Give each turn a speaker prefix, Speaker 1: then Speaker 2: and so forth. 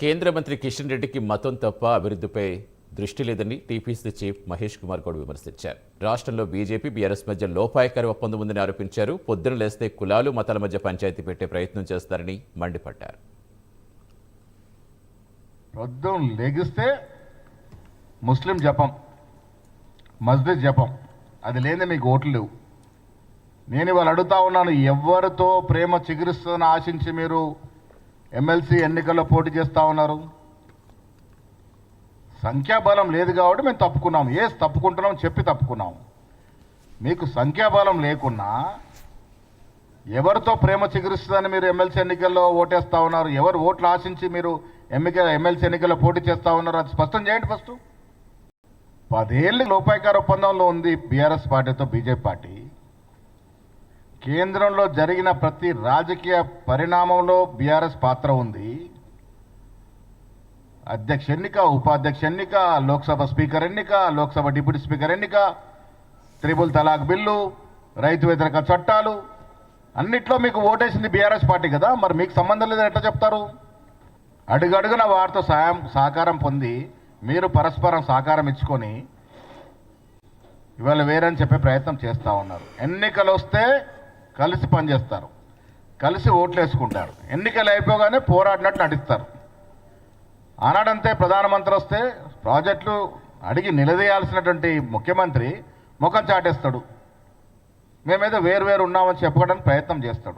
Speaker 1: కేంద్ర మంత్రి కిషన్ రెడ్డికి మతం తప్ప అభివృద్ధిపై దృష్టి లేదని టీపీసీ చీఫ్ మహేష్ కుమార్ గౌడ్ విమర్శించారు. రాష్ట్రంలో బీజేపీ బీఆర్ఎస్ మధ్య లోపాయకారి ఒప్పందం ఉందని ఆరోపించారు. పొద్దున లేస్తే కులాలు మతాల మధ్య పంచాయతీ పెట్టే ప్రయత్నం చేస్తారని మండిపడ్డారు.
Speaker 2: పొద్దున్న లెగిస్తే ముస్లిం జపం మస్జిద్ జపం అది లేని మీకు ఓట్లు లేవు. నేను ఇవాళ అడుగుతా ఉన్నాను ఎవరితో ప్రేమ చిగురిస్తుందని ఆశించి మీరు ఎమ్మెల్సీ ఎన్నికల్లో పోటీ చేస్తూ ఉన్నారు. సంఖ్యాబలం లేదు కాబట్టి మేము తప్పుకున్నాం. ఏ తప్పుకుంటున్నాం చెప్పి తప్పుకున్నాం. మీకు సంఖ్యాబలం లేకున్నా ఎవరితో ప్రేమ చిగురిస్తుందని మీరు ఎమ్మెల్సీ ఎన్నికల్లో ఓటేస్తా ఉన్నారు? ఎవరు ఓట్లు ఆశించి మీరు ఎన్నిక ఎమ్మెల్సీ ఎన్నికల్లో పోటీ చేస్తా ఉన్నారు? అది స్పష్టం చేయండి ఫస్ట్. పదేళ్ళు లోపాయకార ఒప్పందంలో ఉంది బీఆర్ఎస్ పార్టీతో బీజేపీ పార్టీ. కేంద్రంలో జరిగిన ప్రతి రాజకీయ పరిణామంలో బీఆర్ఎస్ పాత్ర ఉంది. అధ్యక్ష ఎన్నిక ఉపాధ్యక్ష ఎన్నిక లోక్సభ స్పీకర్ ఎన్నిక లోక్సభ డిప్యూటీ స్పీకర్ ఎన్నిక త్రిబుల్ తలాక్ బిల్లు రైతు వ్యతిరేక చట్టాలు అన్నిట్లో మీకు ఓటేసింది బీఆర్ఎస్ పార్టీ కదా. మరి మీకు సంబంధం లేదని ఎట్లా చెప్తారు? అడుగడుగున వారితో సాయం సహకారం పొంది మీరు పరస్పరం సహకారం ఇచ్చుకొని ఇవాళ వేరని చెప్పే ప్రయత్నం చేస్తూ ఉన్నారు. ఎన్నికలు వస్తే కలిసి పనిచేస్తారు. కలిసి ఓట్లు వేసుకుంటారు ఎన్నికలు అయిపోగానే పోరాడినట్టు నటిస్తారు. ఆనాడంతే ప్రధానమంత్రి వస్తే ప్రాజెక్టులు అడిగి నిలదీయాల్సినటువంటి ముఖ్యమంత్రి ముఖం చాటేస్తాడు. మేమేదో వేరు వేరు ఉన్నామని చెప్పుకోవడానికి ప్రయత్నం చేస్తాడు.